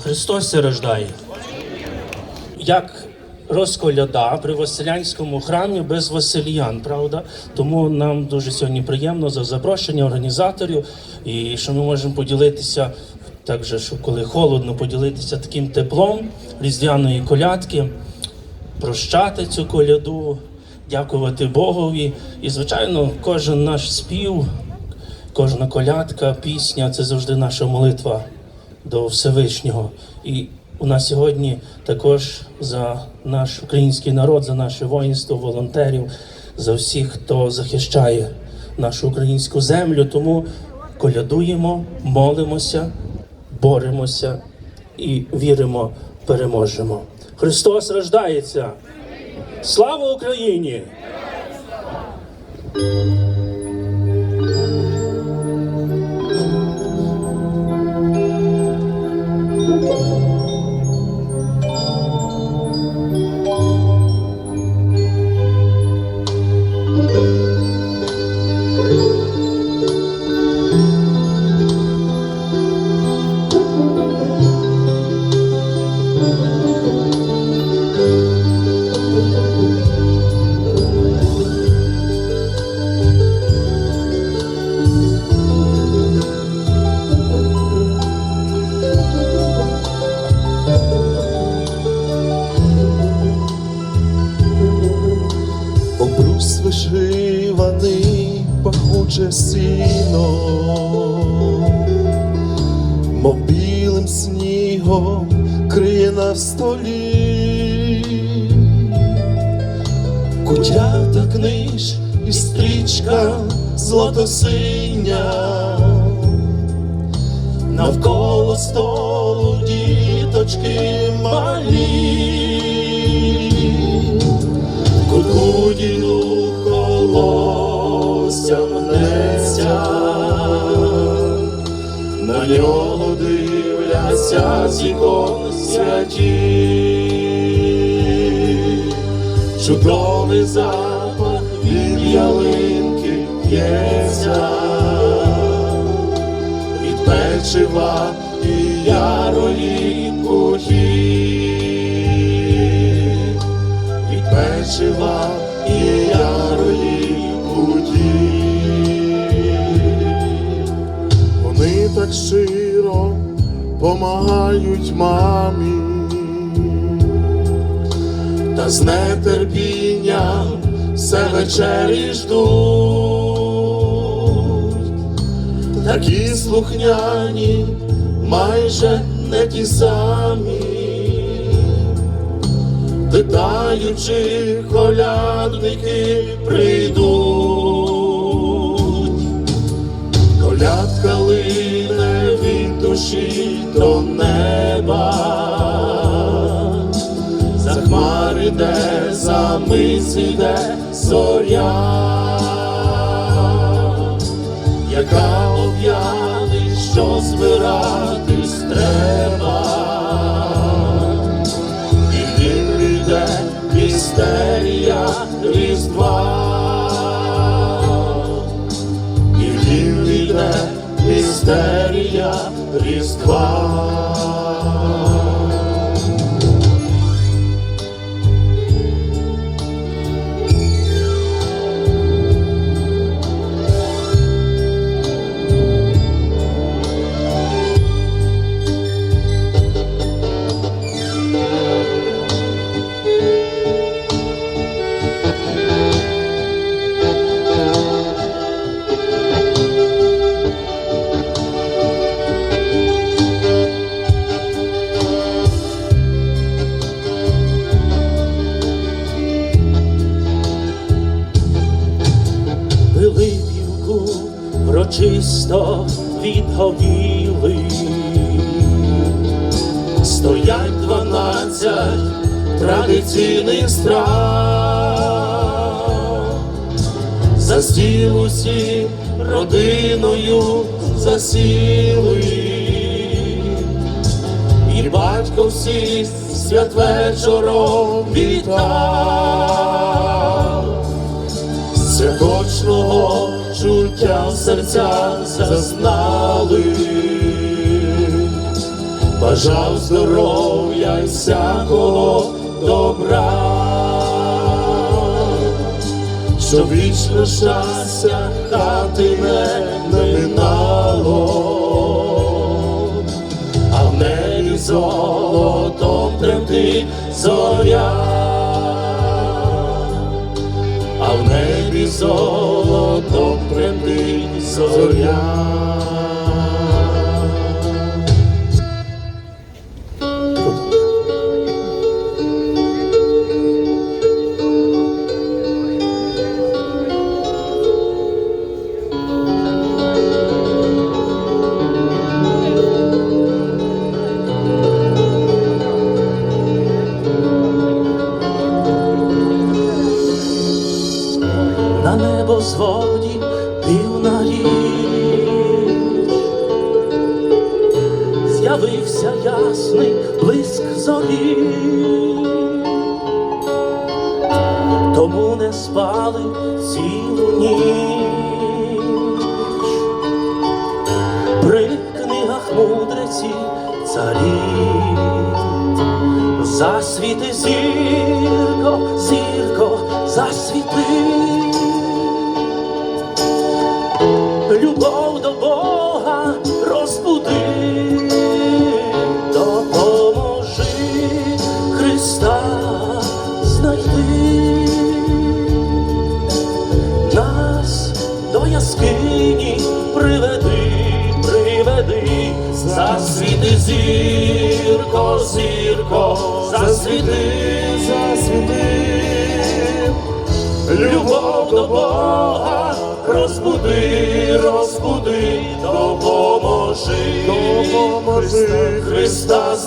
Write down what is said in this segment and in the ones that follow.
Христос се рождає. Як розколяда при Василянському храмі без Васильян, правда? Тому нам дуже сьогодні приємно за запрошення організаторів і що ми можемо поділитися, так же, що коли холодно, поділитися таким теплом різдвяної колядки, прощати цю коляду, дякувати Богові. І, звичайно, кожен наш спів, кожна колядка, пісня це завжди наша молитва до Всевишнього. І у нас сьогодні також за наш український народ, за наше воїнство, волонтерів, за всіх, хто захищає нашу українську землю. Тому колядуємо, молимося, боремося і віримо, переможемо. Христос рождається! Слава Україні! Кутята книж і стрічка злотосиня, навколо столу діточки малі. Кутку діду колося на нього дивляться з ікон святі, чудовий запах від ялинки п'ється, від печива і ярої куті від печива і ярої путі. Вони так щиро помагають мамі, та з нетерпінням все вечері ждуть, такі слухняні, майже не ті самі. Питаючи, колядники прийдуть, колядка лине від душі до неба, за хмари де за мить йде зоря, яка об'явить, що збиратись треба. І в нім йде містерія Різдва. І в нім йде містерія Різдва. Відговіли. Стоять дванадцять традиційних страв. За стіл усі родиною засіли. І батько всіх святвечором вітав святочного чуття в серцях зазнали, бажав здоров'я й всякого добра, щоб вічно щастя хати не минало, а в небі золотом тремтить зоря, а в небі золотом тремтить зоря.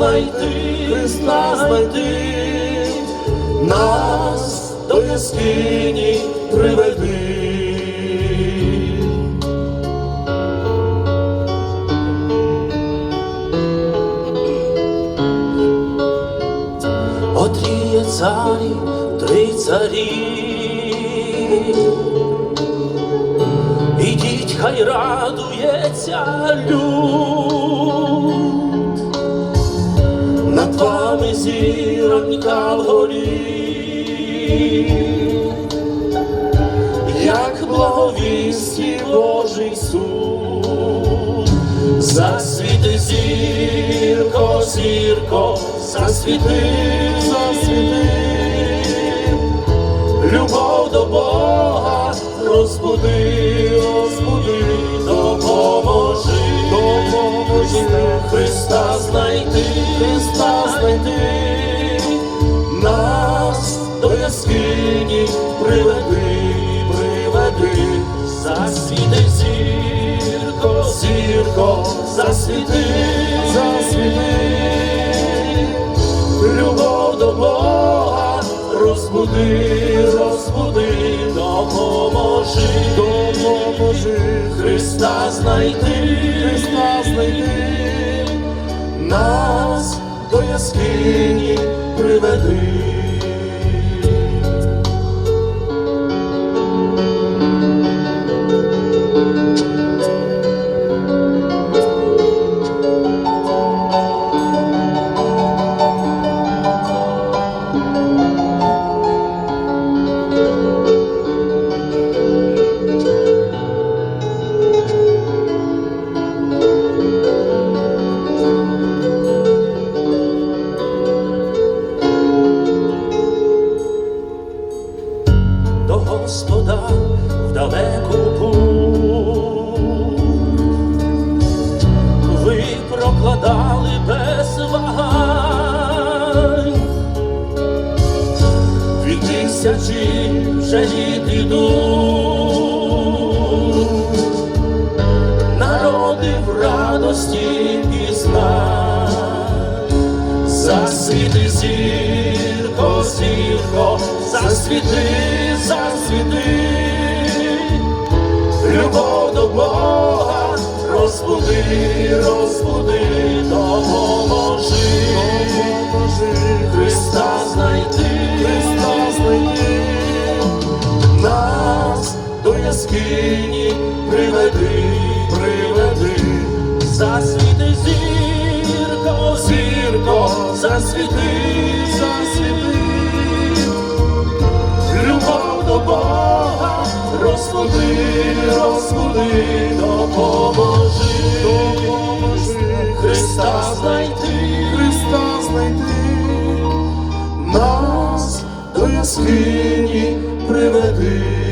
Знайти, Христа знайти, нас до яскині приведи. Отріє царі, три царі. Ідіть, хай радується люд. Вами зіронька вгорі, як благовісті Божий суд. Засвіти зірко, зірко, засвіти, засвіти. Любов до Бога розбуди, розбуди, допоможи, допоможи. Христа знайти, Христа знайти, нас до яскині приведи. Господа в далеку путь. Ви прокладали без вагань, від тисячі вже літ ідуть, народи в радості пізнань. Засвіти зірко, зірко, засвіти, розбуди, допоможи, допоможи Христа знайти, Христа знайти, нас до яскині приведи, приведи, засвіти зірко, зірко, засвіти, засвіти, любов до Бога, розбуди, розбуди, допоможи, до яскині приведи.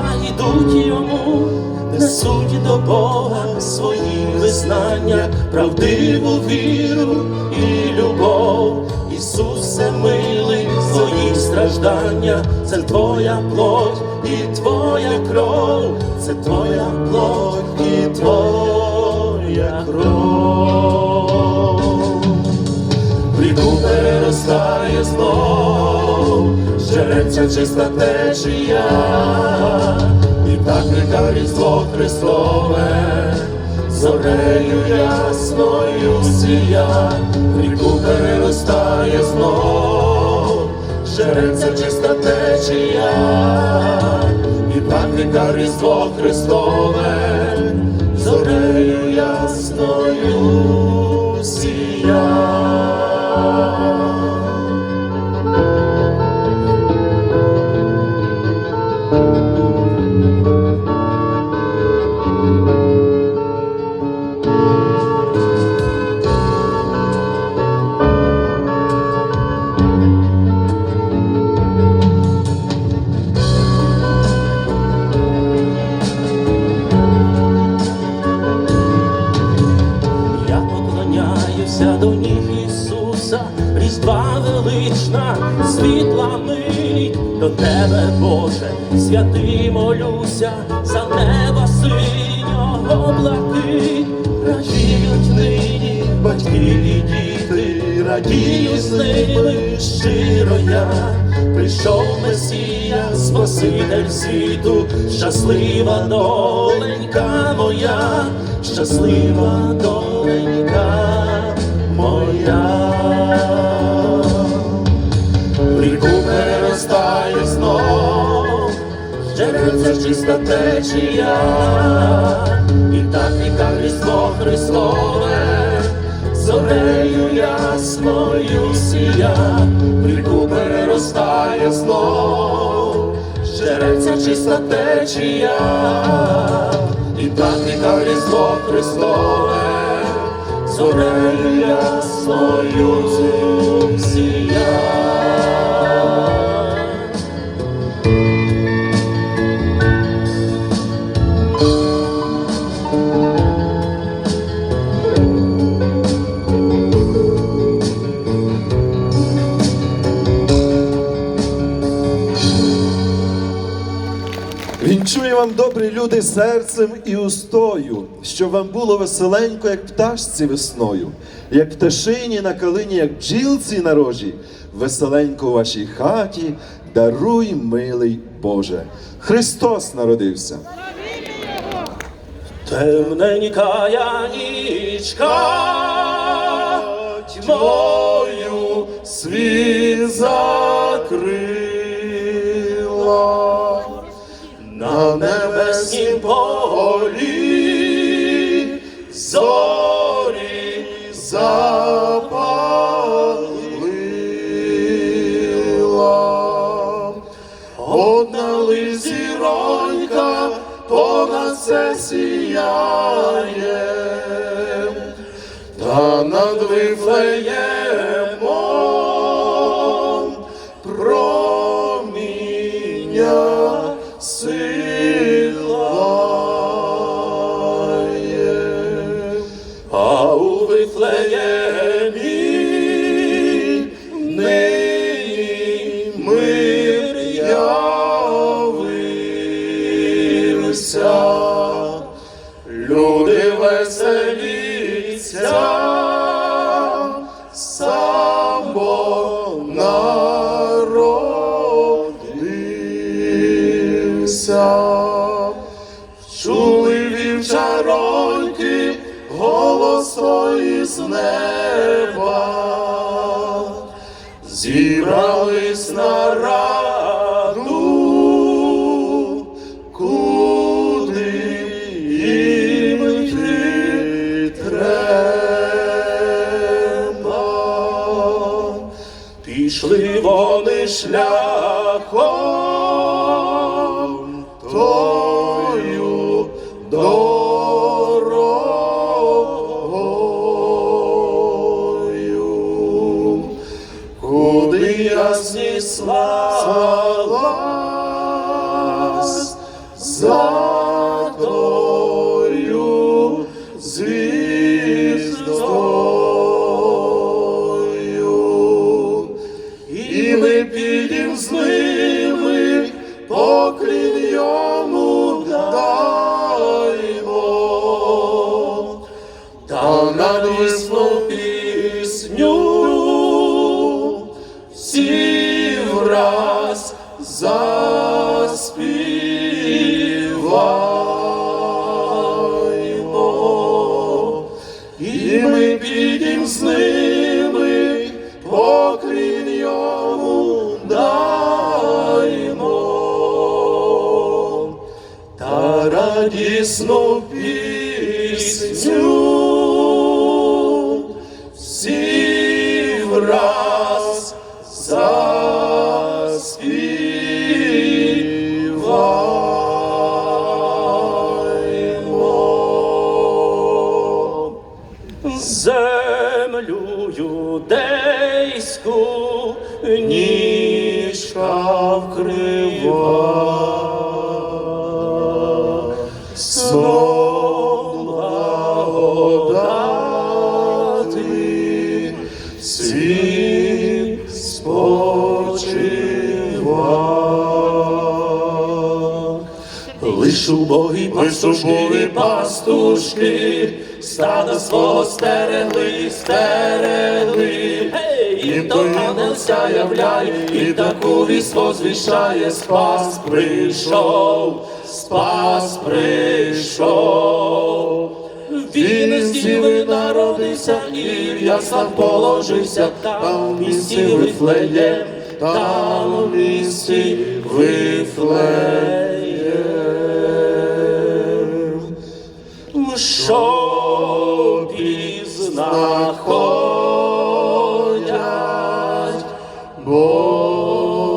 Поклонитися йдуть йому, несуть до Бога свої визнання, правдиву віру і любов. Ісусе милий, твої страждання, це твоя плоть і твоя кров, це твоя плоть і твоя кров. Переростає знов, жеребця чиста течія, і так ріка різдво Христове, зорею ясною сія, в ріку переростає знов, жеребця чиста течія, і так ріка різдво Христове, зорею ясною сія. Світла мить до тебе, Боже, святий молюся, за неба синього блакить, радіють нині батьки і діти, радію з ними щиро я. Прийшов Месія, Спаситель світу, щаслива доленька моя, щаслива доленька моя. Ріку переростає знов, жеребця чиста течія, і так ріка Різдво Христове, зорею ясною сія, в ріку переростає знов, жеребця чиста течія, і так ріка Різдво Христове, зорею союзу сія. Люди, серцем і устою, щоб вам було веселенько, як пташці весною, як пташині на калині, як бджілці на рожі, веселенько у вашій хаті, даруй, милий Боже. Христос народився. Темненька я нічка, тьмою світ закрила на небеснім полі зорі запалила. Одна лиш зіронька понад все сіяє, та над Вифлеємом bom. Стерегли, стерегли, їм то ангел ся і таку вість возвіщає, спас прийшов, спас прийшов. Він із діви народився і в яслах положився, там в місті Вифлеєм, там у місті Вифлеєм. Що пізнаходять Боже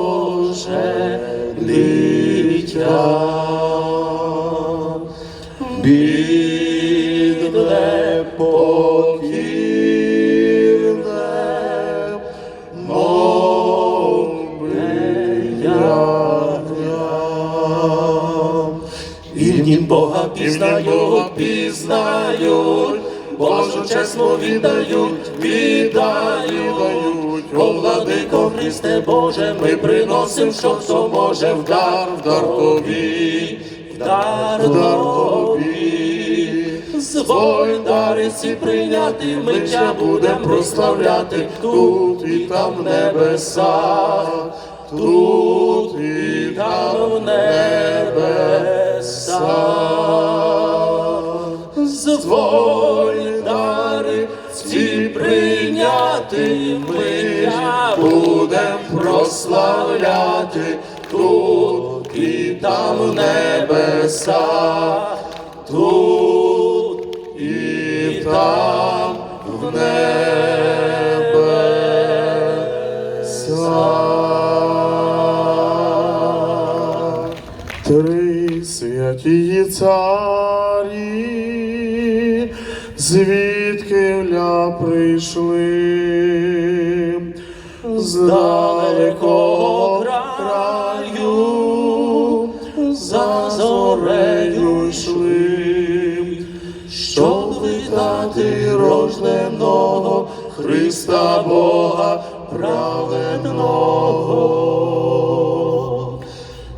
дитя. І в Бога пізнають, пізнають, Божу чесну віддають, віддають. О, владико Христе Боже, ми приносим, що хто може в дар, в дар тобі, в дар, в дар тобі. Свої дари ці прийняти, ми тя будем прославляти тут і там в небесах, тут і там в небесах. Зволь дари ці прийняти, ми будем прославляти тут і там в небесах, тут і там в небесах. Три святії царі, звідки ля прийшли, з далекого краю, за зорею йшли, щоб вітати рожденого Христа Бога праведного.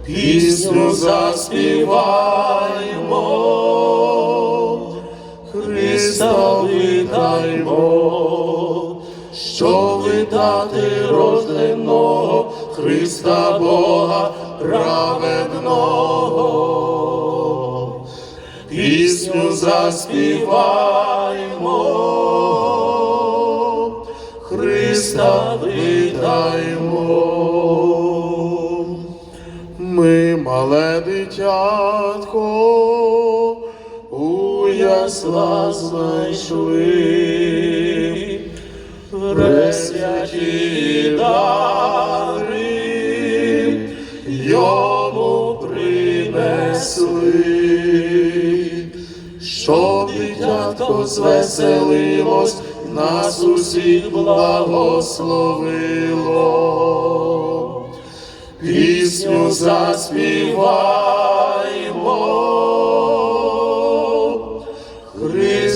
Пісню заспіваймо, Христа вітаймо, що вітати рожденого Христа Бога праведного. Пісню заспіваймо, Христа вітаймо. Ми мале дитятко ясла знайшли, пресвяті дари йому принесли, щоб дитятко звеселилось, нас усіх благословило. Пісню заспіваймо,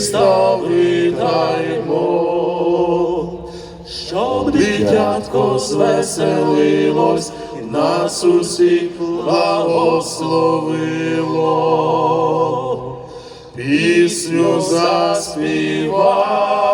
Христа вітаймо, щоб дитятко звеселилось, нас усіх благословило. Пісню заспіваймо,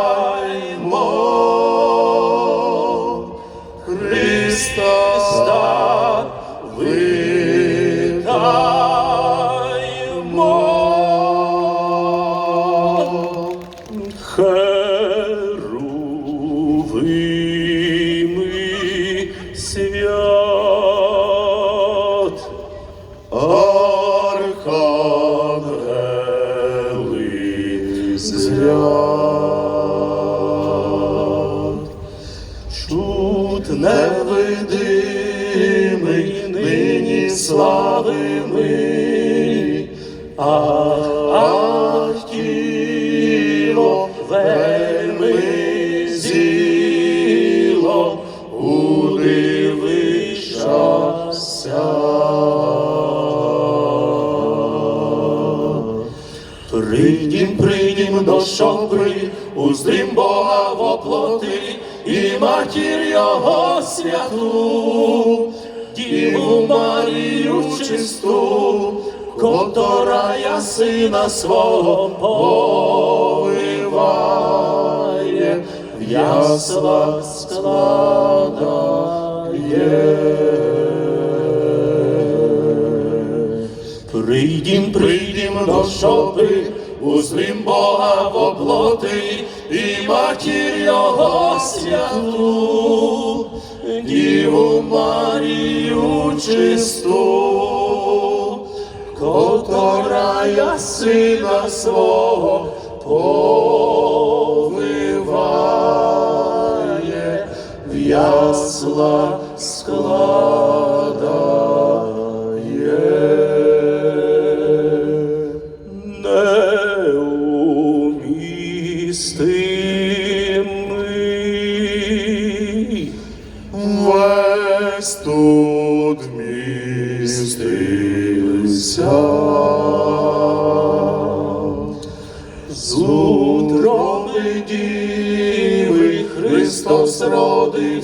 уздрім Бога в оплоти і матір Його святу, Діву Марію чисту, котора я сина свого повиває, в ясла складає. Прийдім, прийдім до шопи, узрім Бога в оплоти і матір Його святу, Діву Марію чисту, котора я сина свого повиває, в ясла складає.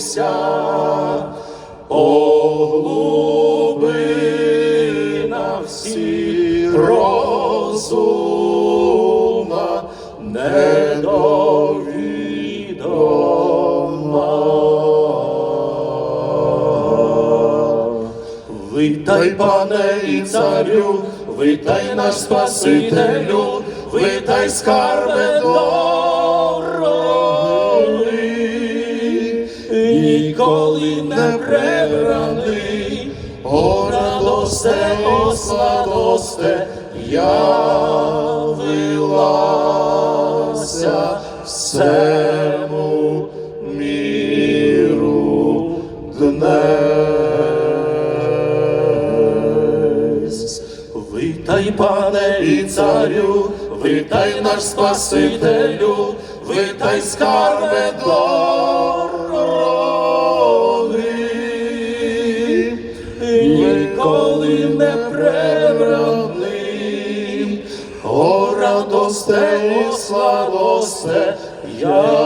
Родився, оглубина всі розума недовідома. Витай, пане і царю, витай наш Спасителю, витай скарбе не пребраний, о радосте, о сладосте, явилася всему миру днес. Витай, пане і царю, витай наш Спасителю, витай скарбе дороги, радосте, о сладосте, явилася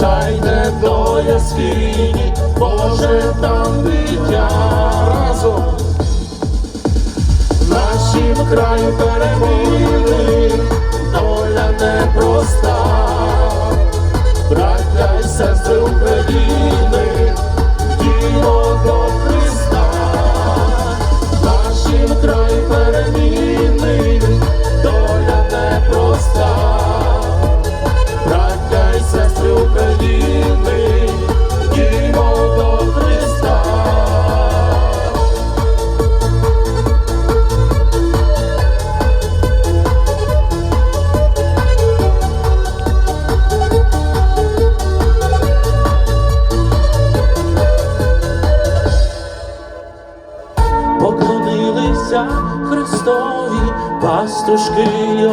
Поспішайте до яскині, Боже там дитя. Разом. В нашім краю переміни, доля непроста, браття і сестри України, діло до Христа, в нашім краю переміни, поклонилися Христові пастушки й.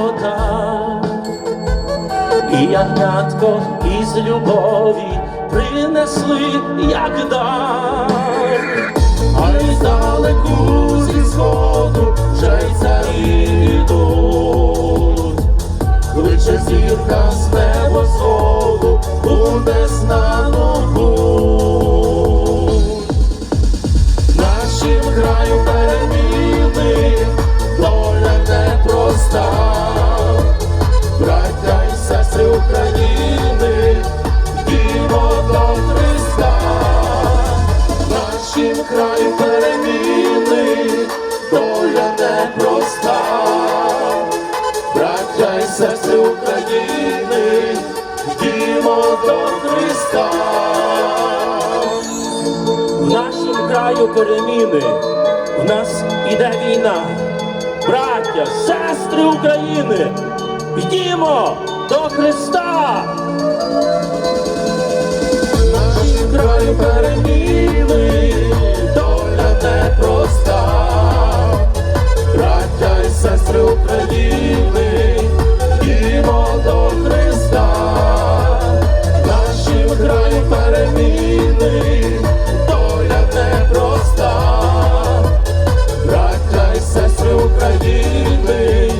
І ягнятко із любові принесли, як дар. А й здалеку зі сходу вже й царі йдуть. Кличе зірка з неба сходу, буде знану краю переміни, в нас іде війна. Браття, сестри України, йдімо до Христа. В краю переміни, доля непроста. Браття і сестри України, йдімо до Христа. В нашім краю переміни, України,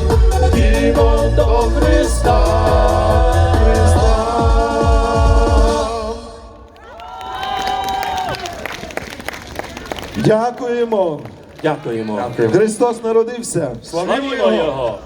йдімо до Христа. Дякуємо! Дякуємо. Христос народився! Славімо Його!